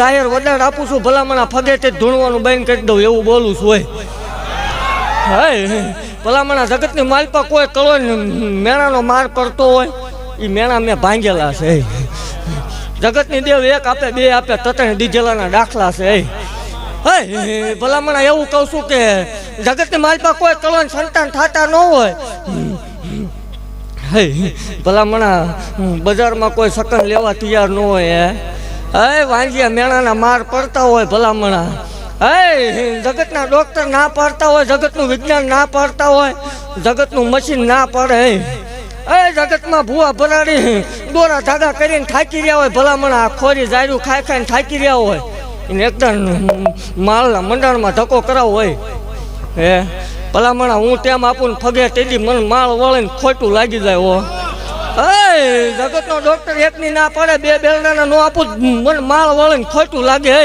Tyre વડાડ આપું છું, ભલામણ ફગેથી ધૂણવાનું બંધ કરી દઉં, એવું બોલું છું હોય હાય ભલામણા જગતની માલપા કોઈ કળો મેણાનો માર પડતો હોય એ મેણા મેં ભાંગેલા છે જગતની દેવ એક આપે, બે આપે તત્રણ દીધેલાના દાખલા છે, હે. ભલામણા એવું કહું છું કે જગતની માલપા કોઈ કળો સંતાન થતા ન હોય. હે. ભલામણા બજારમાં કોઈ સકન લેવા તૈયાર ન હોય હે વાંજિયા મેણાના માર પડતા હોય ભલામણા. હે, જગતના ડોક્ટર ના પાડતા હોય, જગતનું વિજ્ઞાન ના પાડતા હોય, જગતનું મશીન ના પાડે. હે, જગતમાં ભૂવા ભરાડી, દોરા ધાગા કરીને થાકી રહ્યા હોય ભલામણા. ખોરી જાયરું ખાઈ ખાઈને થાકી રહ્યા હોય. એને એકદમ માલના મંડાણમાં ધક્કો કરાવો હોય. હે, ભલામણા, હું તેમ આપું ને ફગે તેથી મને માળ વળે ને ખોટું લાગી જાય હો. એ જગતનો ડોક્ટર એકની ના પડે, બે બેલડાના નો આપું મને માળ વળે ને ખોટું લાગે